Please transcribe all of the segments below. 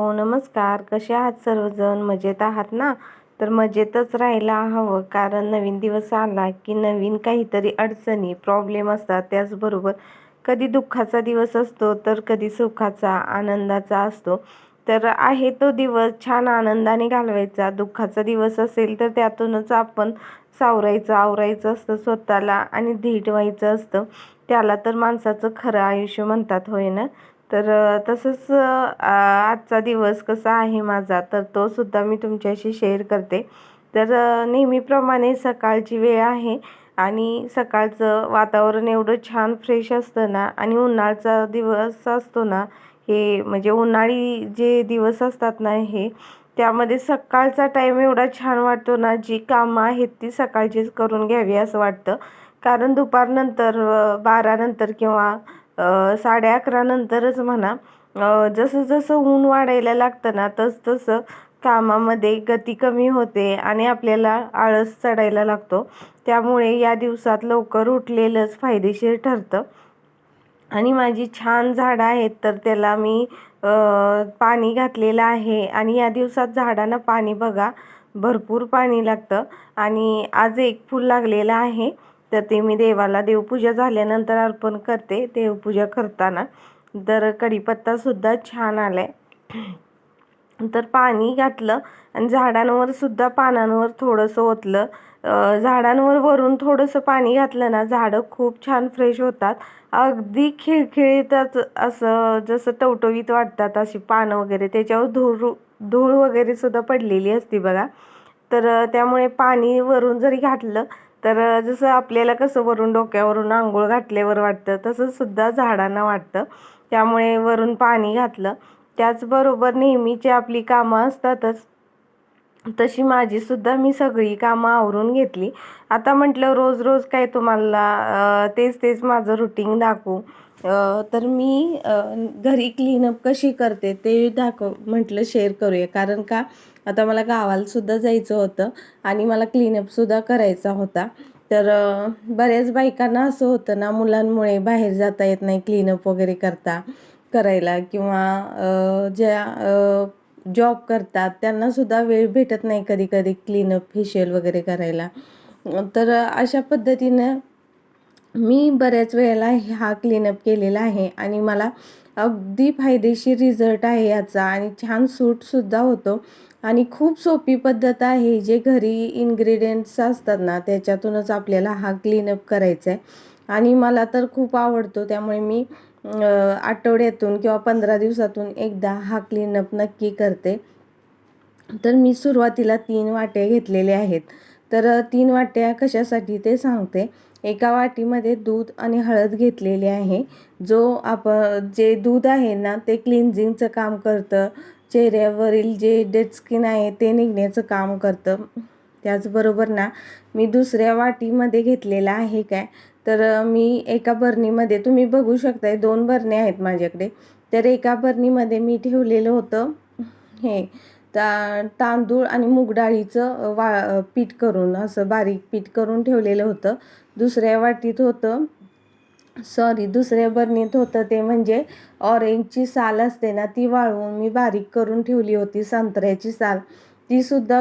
Hello नमस्कार. कसे आहात सर्वजण? मजेत आहात ना? तर मजेतच राहायला हवं कारण नवीन दिवस आला की नवीन काहीतरी अडचणी प्रॉब्लेम असतात. त्याचबरोबर कधी दुःखाचा दिवस असतो तर कधी सुखाचा आनंदाचा असतो. तर आहे तो दिवस छान आनंदाने घालवायचा. दुःखाचा दिवस असेल तर त्यातूनच आपण सावरायचं आवरायचं असतं स्वतःला आणि धीट व्हायचं असतं. त्याला तर माणसाचं खरं आयुष्य म्हणतात होय ना? तर तसंच आजचा दिवस कसा आहे माझा तर तो सुद्धा मी तुमच्याशी शेअर करते. तर नेहमीप्रमाणे सकाळची वेळ आहे आणि सकाळचं वातावरण एवढं छान फ्रेश असतं ना आणि उन्हाळचा दिवस असतो ना हे म्हणजे उन्हाळी जे दिवस असतात ना हे त्यामध्ये सकाळचा टाईम एवढा छान वाटतो ना जी कामं आहेत ती सकाळचीच करून घ्यावी असं वाटतं. कारण दुपारनंतर बारानंतर किंवा साडे अकरानंतरच म्हणा जसं जसं ऊन वाढायला लागतं ना तस तसं कामामध्ये गती कमी होते आणि आपल्याला आळस चढायला लागतो. त्यामुळे या दिवसात लवकर उठलेलंच फायदेशीर ठरतं. आणि माझी छान झाडं आहेत तर त्याला मी पाणी घातलेलं आहे. आणि या दिवसात झाडांना पाणी बघा भरपूर पाणी लागतं. आणि आज एक फूल लागलेलं आहे. तर ते मी देवाला देवपूजा झाल्यानंतर अर्पण करते. देवपूजा करताना तर कढीपत्तासुद्धा छान आला आहे तर पाणी घातलं आणि झाडांवर सुद्धा पानांवर थोडंसं ओतलं. झाडांवर वरून थोडंसं पाणी घातलं ना झाडं खूप छान फ्रेश होतात. अगदी खिळखिळीतच असं जसं टवटवीत वाटतात अशी पानं वगैरे त्याच्यावर धूळ धूळ वगैरे सुद्धा पडलेली असते बघा. तर त्यामुळे पाणी वरून जरी घातलं तर जसं आपल्याला कसं वरून डोक्यावरून आंघोळ घातल्यावर वाटतं तसंसुद्धा झाडांना वाटतं. त्यामुळे वरून पाणी घातलं. त्याचबरोबर नेहमीची आपली कामं असतातच तशी माझीसुद्धा मी सगळी कामं आवरून घेतली. आता म्हटलं रोज रोज काय तुम्हाला तेच तेच माझं रुटीन दाखवू. तर मी घरी क्लीनअप कशी करते ते दाखव म्हटलं शेअर करूया. कारण का आता मला गावालासुद्धा जायचं होतं आणि मला क्लीनअपसुद्धा करायचा होता. तर बऱ्याच बायकांना असं होतं ना मुलांमुळे बाहेर जाता येत नाही क्लीनअप वगैरे करता करायला किंवा ज्या जॉब करतात त्यांनासुद्धा वेळ भेटत नाही कधी कधी क्लीनअप फेशियल वगैरे करायला. तर अशा पद्धतीनं मी बऱ्याच वेळेला हा क्लीनअप केलेला आहे आणि मला अगदी फायदेशीर रिझल्ट आहे याचा आणि छान सूटसुद्धा होतो. आणि खूप सोपी पद्धत आहे जे घरी इन्ग्रेडियंट्स असतात ना त्याच्यातूनच आपल्याला हा क्लीनअप करायचा आहे आणि मला तर खूप आवडतो त्यामुळे मी आठवड्यातून किंवा पंधरा दिवसातून एकदा हा क्लीनअप नक्की करते. तर मी सुरुवातीला तीन वाट्या घेतलेल्या आहेत. तर तीन वाट्या कशासाठी ते सांगते. एका वाटीमध्ये दूध आणि हळद घेतलेली आहे. जो आप जे दूध आहे ना ते क्लिन्झिंगचं काम करतं. चेहऱ्यावरील जे डेड स्किन आहे ते निघण्याचं काम करतं. त्याचबरोबर ना मी दुसऱ्या वाटीमध्ये घेतलेला आहे काय? तर मी एका बरणीमध्ये तुम्ही बघू शकताय दोन बरणे आहेत माझ्याकडे. तर एका बरणीमध्ये मी ठेवलेलं होतं. हे ता तांदूळ आणि मूग डाळीचं वा पीठ करून असं बारीक पीठ करून ठेवलेलं होतं. दुसऱ्या वाटीत होतं सॉरी दुसऱ्या बरणीत होतं ते म्हणजे ऑरेंजची साल असते ना ती वाळवून मी बारीक करून ठेवली होती संत्र्याची साल. तीसुद्धा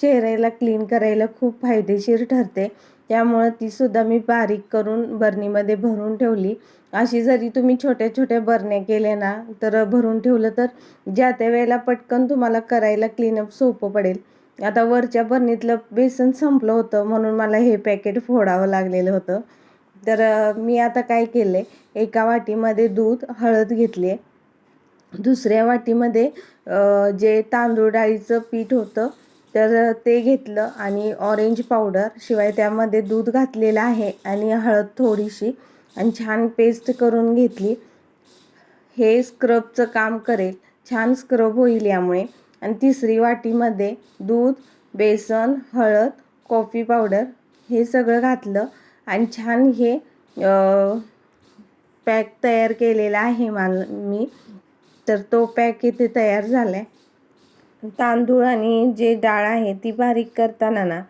चेहऱ्याला क्लीन करायला खूप फायदेशीर ठरते. त्यामुळं तीसुद्धा मी बारीक करून बरणीमध्ये भरून ठेवली. अशी जरी तुम्ही छोट्या छोट्या बरण्या केल्या ना तर भरून ठेवलं तर ज्या त्या वेळेला पटकन तुम्हाला करायला क्लीनअप सोपं पडेल. आता वरच्या बरणीतलं बेसन संपलं होतं म्हणून मला हे पॅकेट फोडावं लागलेलं होतं. तर मी आता काय केलं आहे एका वाटीमध्ये दूध हळद घेतली आहे दुसऱ्या वाटीमध्ये जे तांदूळ डाळीचं पीठ होतं तर ते घेतलं आणि ऑरेंज पावडर शिवाय त्यामध्ये दूध घातलेलं आहे आणि हळद थोडीशी आणि छान पेस्ट करून घेतली. हे स्क्रबचं काम करेल. छान स्क्रब होईल यामुळे. आणि तिसरी वाटीमध्ये दूध बेसन हळद कॉफी पावडर हे सगळं घातलं आणि छान हे पॅक तयार केलेला आहे मान मी. तर तो पॅक इथे तयार झाला आहे तांदूळ आणि जे डाळ आहे ती बारीक करताना ना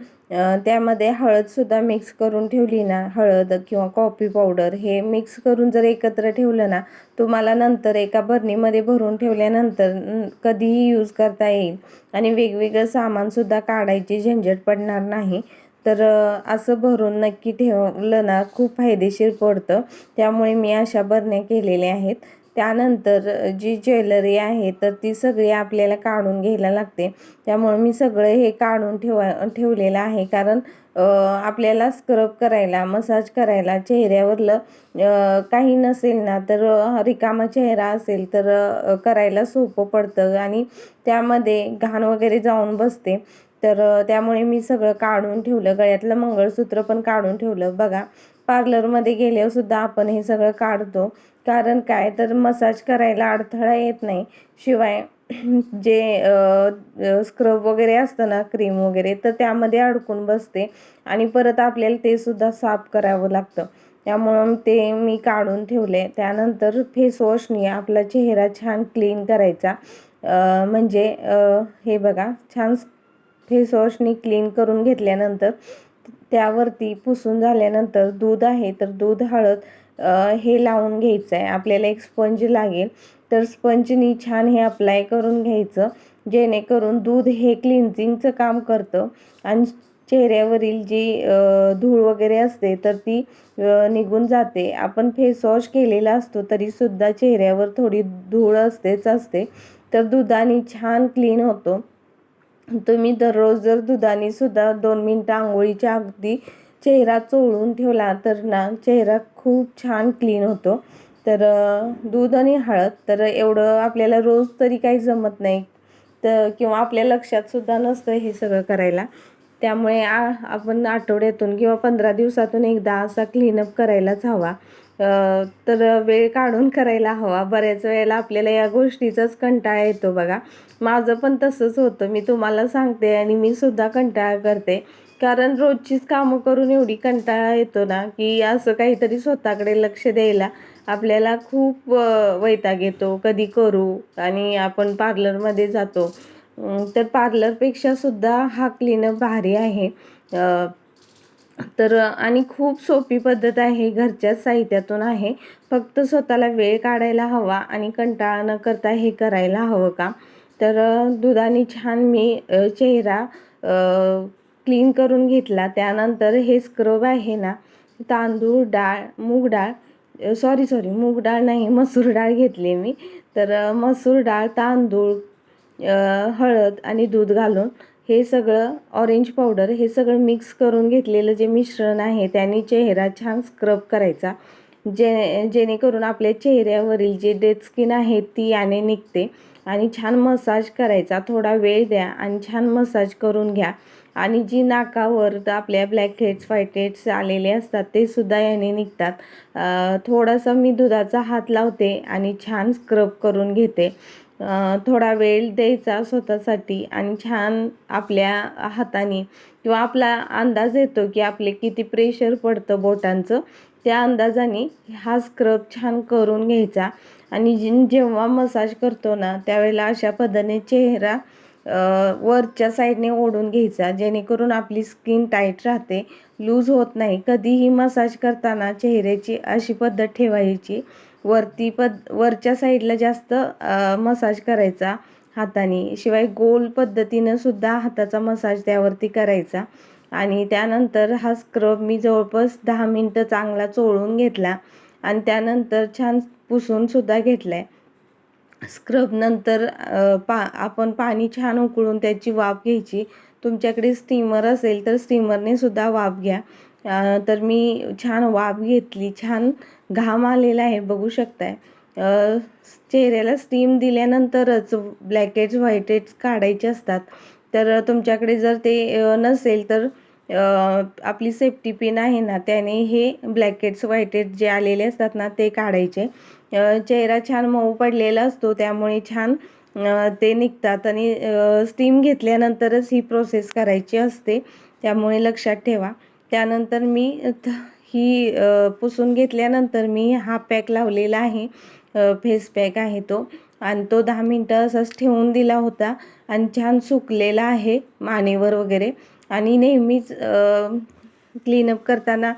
त्यामध्ये हळदसुद्धा मिक्स करून ठेवली ना हळद किंवा कॉफी पावडर हे मिक्स करून जर एकत्र ठेवलं ना तुम्हाला नंतर एका बरणीमध्ये भरून ठेवल्यानंतर कधीही यूज करता येईल. आणि वेगवेगळं सामानसुद्धा काढायची झंझट पडणार नाही. तर असं भरून नक्की ठेवलं ना खूप फायदेशीर पडतं. त्यामुळे मी अशा बरण्या केलेल्या आहेत. त्यानंतर जी ज्वेलरी आहे तर ती सगळी आपल्याला काढून घ्यायला लागते. त्यामुळे मी सगळं हे काढून ठेवा ठेवलेलं आहे. कारण आपल्याला स्क्रब करायला मसाज करायला चेहऱ्यावरलं काही नसेल ना तर रिकामा चेहरा असेल तर करायला सोपं पडतं. आणि त्यामध्ये घाण वगैरे जाऊन बसते. तर त्यामुळे मी सगळं काढून ठेवलं. गळ्यातलं मंगळसूत्र पण काढून ठेवलं. बघा पार्लरमध्ये गेल्यावर सुद्धा आपण हे सगळं काढतो. कारण काय? तर मसाज करायला अडथळा येत नाही. शिवाय जे स्क्रब वगैरे असतं ना क्रीम वगैरे तर त्यामध्ये अडकून बसते. आणि परत आपल्याला ते सुद्धा साफ करावं लागतं. त्यामुळं ते मी काढून ठेवले त्यानंतर फेसवॉशनी आपला चेहरा छान क्लीन करायचा. म्हणजे हे बघा छान फेसवॉशनी क्लीन करून घेतल्यानंतर त्यावरती पुसून झाल्यानंतर दूध आहे तर दूध हळद हे लावून घ्यायचं आहे आपल्याला एक स्पंज लागेल. तर स्पंजनी छान हे अप्लाय करून घ्यायचं. जेणेकरून दूध हे क्लिन्झिंगचं काम करतं. आणि चेहऱ्यावरील जी धूळ वगैरे असते तर ती निघून जाते. आपण फेस वॉश केलेला असतो तरीसुद्धा चेहऱ्यावर थोडी धूळ असतेच असते. तर दुधाने छान क्लीन होतो. तुम्ही दररोज जर दुधाने सुद्धा दोन मिनटं आंघोळीच्या अगदी चेहरा चोळून ठेवला तर ना चेहरा खूप छान क्लीन होतो. तर दूध आणि हळद तर एवढं आपल्याला रोज तरी काही जमत नाही. तर किंवा आपल्या लक्षात सुद्धा नसतं हे सगळं करायला. त्यामुळे आ आपण आठवड्यातून किंवा पंधरा दिवसातून एकदा असा क्लीनअप करायलाच हवा. तर वेळ काढून करायला हवा. बऱ्याच वेळेला आपल्याला या गोष्टीचाच कंटाळा येतो बघा. माझं पण तसंच होतं. मी तुम्हाला सांगते आणि मी सुद्धा कंटाळा करते. कारण रोजचीच कामं करून एवढी कंटाळा येतो ना की असं काहीतरी स्वतःकडे लक्ष द्यायला आपल्याला खूप वैताग येतो. कधी करू आणि आपण पार्लरमध्ये जातो. तर पार्लरपेक्षा सुद्धा हा क्लीनअप भारी आहे. तर आणि खूप सोपी पद्धत आहे. घरच्याच साहित्यातून आहे. फक्त स्वतःला वेळ काढायला हवा आणि कंटाळा न करता हे करायला हवं का? तर दुधाने छान मी चेहरा क्लीन करून घेतला. त्यानंतर हे स्क्रब आहे ना तांदूळ डाळ मूग डाळ सॉरी सॉरी मूग डाळ नाही मसूर डाळ घेतली मी. तर मसूर डाळ तांदूळ हळद आणि दूध घालून हे सगळं ऑरेंज पावडर हे सगळं मिक्स करून घेतलेलं जे मिश्रण आहे त्याने चेहरा छान स्क्रब करायचा. जे जेणेकरून आपल्या चेहऱ्यावरील जे डेड स्किन आहे ती याने निघते. आणि छान मसाज करायचा. थोडा वेळ द्या आणि छान मसाज करून घ्या. आणि जी नाकावर तर आपल्या ब्लॅक हेड्स व्हाईट हेड्स आलेले असतात ते सुद्धा याने निघतात. थोडासा मी दुधाचा हात लावते आणि छान स्क्रब करून घेते. थोडा वेळ द्यायचा स्वतःसाठी आणि छान आपल्या हाताने किंवा आपला अंदाज येतो की आपले किती प्रेशर पडतं बोटांचं त्या अंदाजाने हा स्क्रब छान करून घ्यायचा. आणि जेव्हा मसाज करतो ना त्यावेळेला अशा पद्धतीने चेहरा वरच्या साईडने ओढून घ्यायचा जेणेकरून आपली स्किन टाईट राहते लूज होत नाही. कधीही मसाज करताना चेहऱ्याची अशी पद्धत ठेवायची. वरती पद वरच्या साईडला जास्त मसाज करायचा हाताने. शिवाय गोल पद्धतीनं सुद्धा हाताचा मसाज त्यावरती करायचा. आणि त्यानंतर हा स्क्रब मी जवळपास दहा मिनटं चांगला चोळून घेतला. आणि त्यानंतर छान पुसूनसुद्धा घेतला आहे स्क्रबनंतर पा आपण पाणी छान उकळून त्याची वाफ घ्यायची. तुमच्याकडे स्टीमर असेल तर स्टीमरने सुद्धा वाफ घ्या. तर मी छान वाफ घेतली. छान घाम आलेला आहे बघू शकताय. चेहऱ्याला स्टीम दिल्यानंतरच ब्लॅकेट्स व्हाईटेट्स काढायचे असतात. तर तुमच्याकडे जर ते नसेल तर आपली सेफ्टी पिन आहे ना त्याने हे ब्लॅकेट्स हेड्स जे आलेले असतात ना ते काढायचे. चेहरा छान मऊ पडलेला असतो त्यामुळे छान ते निघतात. आणि स्टीम घेतल्यानंतरच ही प्रोसेस करायची असते. त्यामुळे लक्षात ठेवा. त्यानंतर मी थ- ही पुसून घेतल्यानंतर मी हा पॅक लावलेला आहे. फेस पॅक आहे तो. आणि तो दहा मिनटं असाच ठेवून दिला होता. आणि छान सुकलेला आहे मानेवर वगैरे. आणि नेहमीच क्लीनअप करताना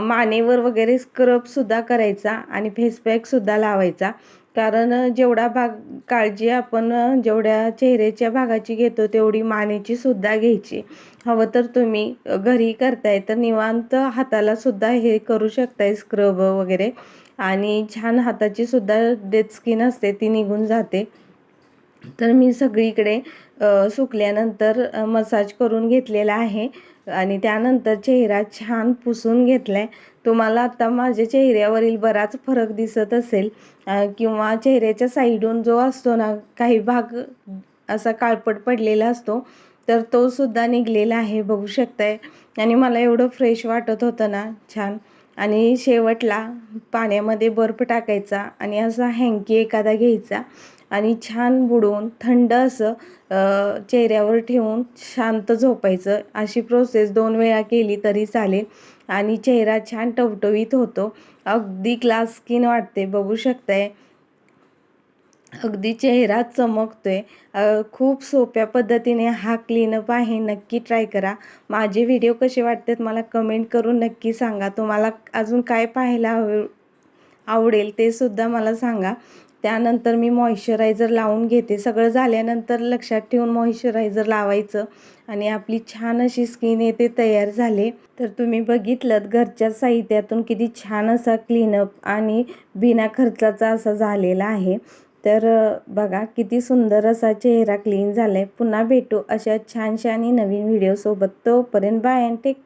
मानेवर वगैरे स्क्रबसुद्धा करायचा आणि फेसपॅकसुद्धा लावायचा. कारण जेवढा भाग काळजी आपण जेवढ्या चेहऱ्याच्या भागाची घेतो तेवढी मानेची सुद्धा घ्यायची. हवं तर तुम्ही घरी करताय तर निवांत हाताला सुद्धा हे करू शकताय स्क्रब वगैरे. आणि छान हाताची सुद्धा डेड स्किन असते ती निघून जाते. तर मी सगळीकडे सुकल्यानंतर मसाज करून घेतलेला आहे. आणि त्यानंतर चेहरा छान पुसून घेतला आहे तुम्हाला आता माझ्या चेहऱ्यावरील बराच फरक दिसत असेल. किंवा चेहऱ्याच्या साईडून जो असतो ना काही भाग असा काळपट पडलेला असतो तर तो सुद्धा निघलेला आहे बघू शकताय. आणि मला एवढं फ्रेश वाटत होतं ना छान. आणि शेवटला पाण्यामध्ये बर्फ टाकायचा आणि असा हँकी एखादा घ्यायचा. आणि छान बुडवून थंड असं चेहऱ्यावर ठेवून शांत झोपायचं. अशी प्रोसेस दोन वेळा केली तरी चालेल. आणि चेहरा छान टवटवीत होतो. अगदी ग्लास स्किन वाटते. बघू शकताय. अगदी चेहरा चमकतोय. खूप सोप्या पद्धतीने हा क्लीनअप आहे. नक्की ट्राय करा. माझे व्हिडिओ कसे वाटतात मला कमेंट करून नक्की सांगा. तुम्हाला अजून काय पाहायला हवे आवडेल ते सुद्धा मला सांगा. त्यानंतर मी मॉइश्चरायझर लावून घेते. सगळं झाल्यानंतर लक्षात ठेवून मॉइश्चरायझर लावायचं आणि आपली छान अशी स्किन येते तयार झाले. तर तुम्ही बघितलं घरच्या साहित्यातून किती छान असा क्लीनअप आणि बिना खर्चाचा असा झालेला आहे. तर बघा किती सुंदर असा चेहरा क्लीन झाला आहे पुन्हा भेटू अशा छानशा आणि नवीन व्हिडिओसोबत तोपर्यंत बाय अँड टेक